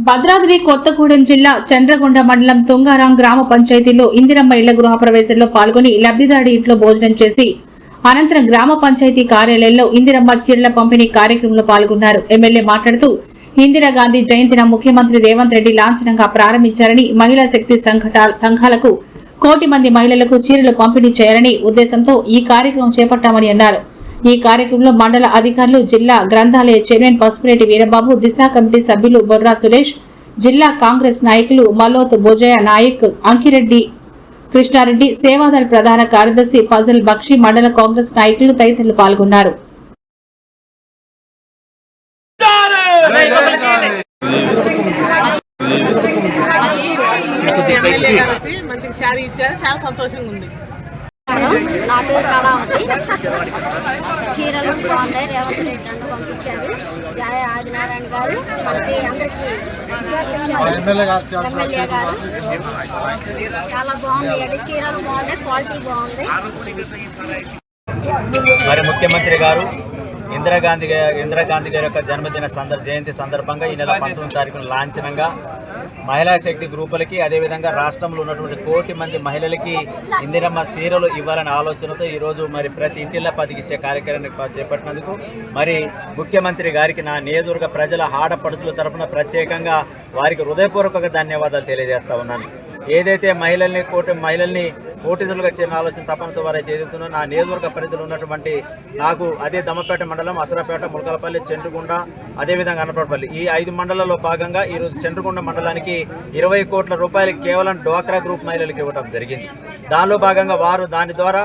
భద్రాద్రి కొత్తగూడెం జిల్లా చంద్రగొండ మండలం తుంగారాం గ్రామ పంచాయతీలో ఇందిరమ్మ ఇళ్ళ గృహ ప్రవేశంలో పాల్గొని లబ్దిదారి ఇంట్లో భోజనం చేసి అనంతరం గ్రామ పంచాయతీ కార్యాలయంలో ఇందిరమ్మ చీరల పంపిణీ కార్యక్రమంలో పాల్గొన్నారు. ఎమ్మెల్యే మాట్లాడుతూ ఇందిరాగాంధీ జయంతిన ముఖ్యమంత్రి రేవంత్ రెడ్డి లాంఛనంగా ప్రారంభించారని మహిళా శక్తి సంఘట- సంఘాలకు కోటి మంది మహిళలకు చీరలు పంపిణీ చేయాలని ఉద్దేశంతో ఈ కార్యక్రమం చేపట్టామని అన్నారు. ఈ కార్యక్రమంలో మండల అధికారులు జిల్లా గ్రంథాలయ చైర్మన్ పసుపురెడ్డి వీరబాబు దిశ కమిటీ సభ్యులు బొర్రా సురేష్ జిల్లా కాంగ్రెస్ నాయకులు మల్లోత్ బోజయ నాయక్ అంకిరెడ్డి కృష్ణారెడ్డి సేవాదళ ప్రధాన కార్యదర్శి ఫజల్ బక్షి మండల కాంగ్రెస్ నాయకులు తదితరులు పాల్గొన్నారు మంచిగా శారీ ఇచ్చారు చాలా సంతోషంగా ఉంది నా పేరు కళావతి. చీరలు బాగున్నాయి. రేవంత్ రెడ్డి నన్ను పంపించారు. జాయ ఆదినారాయణ గారు. మనకి అందరికీ. ఎమ్మెల్యే గారు చాలా బాగుంది. అంటే చీరలు బాగున్నాయి. క్వాలిటీ బాగుంది. మరి ముఖ్యమంత్రి గారు ఇందిరాగాంధీ గారి ఇందిరాగాంధీ గారి యొక్క జన్మదిన సందర్ జయంతి సందర్భంగా ఈ నెల పంతొమ్మిది తారీఖున లాంఛనంగా మహిళా శక్తి గ్రూపులకి అదేవిధంగా రాష్ట్రంలో ఉన్నటువంటి కోటి మంది మహిళలకి ఇందిరమ్మ సీరలు ఇవ్వాలనే ఆలోచనతో ఈరోజు మరి ప్రతి ఇంటిలో పదికిచ్చే కార్యక్రమాన్ని చేపట్టినందుకు మరి ముఖ్యమంత్రి గారికి నా నియోజకవర్గ ప్రజల ఆడపడుచుల తరపున ప్రత్యేకంగా వారికి హృదయపూర్వక ధన్యవాదాలు తెలియజేస్తా ఉన్నాను. ఏదైతే మహిళల్ని కోటి మహిళల్ని కోటిజులుగా చేరిన ఆలోచన తపనతో వారైతే ఏదైతుందో నా నియోజకవర్గ పరిధిలో ఉన్నటువంటి నాకు అదే దమ్మపేట మండలం అసరాపేట ములకలపల్లి చెండుగుండ అదేవిధంగా అన్నపడపల్లి ఈ ఐదు మండలాల్లో భాగంగా ఈరోజు చెండుగుండ మండలానికి ఇరవై కోట్ల రూపాయలు కేవలం డోక్రా గ్రూప్ మహిళలకు ఇవ్వడం జరిగింది. దానిలో భాగంగా వారు దాని ద్వారా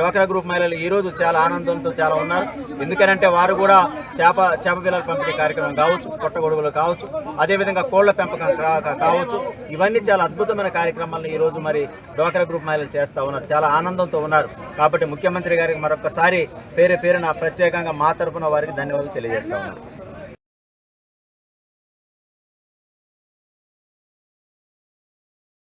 డోక్రా గ్రూప్ మహిళలు ఈ రోజు చాలా ఆనందంతో చాలా ఉన్నారు. ఎందుకనంటే వారు కూడా చేప చేప పిల్లల పంపిణీ కార్యక్రమం కావచ్చు పుట్టగొడుగులు కావచ్చు అదేవిధంగా కోళ్ళ పెంపకం కావచ్చు. ఇవన్నీ చాలా అద్భుతమైన కార్యక్రమాలను ఈ రోజు మరి డోకర గ్రూప్ మహిళలు చేస్తూ ఉన్నారు. చాలా ఆనందంతో ఉన్నారు. కాబట్టి ముఖ్యమంత్రి గారికి మరొకసారి పేరు పేరున ప్రత్యేకంగా మా తరపున వారికి ధన్యవాదాలు తెలియజేస్తా ఉన్నారు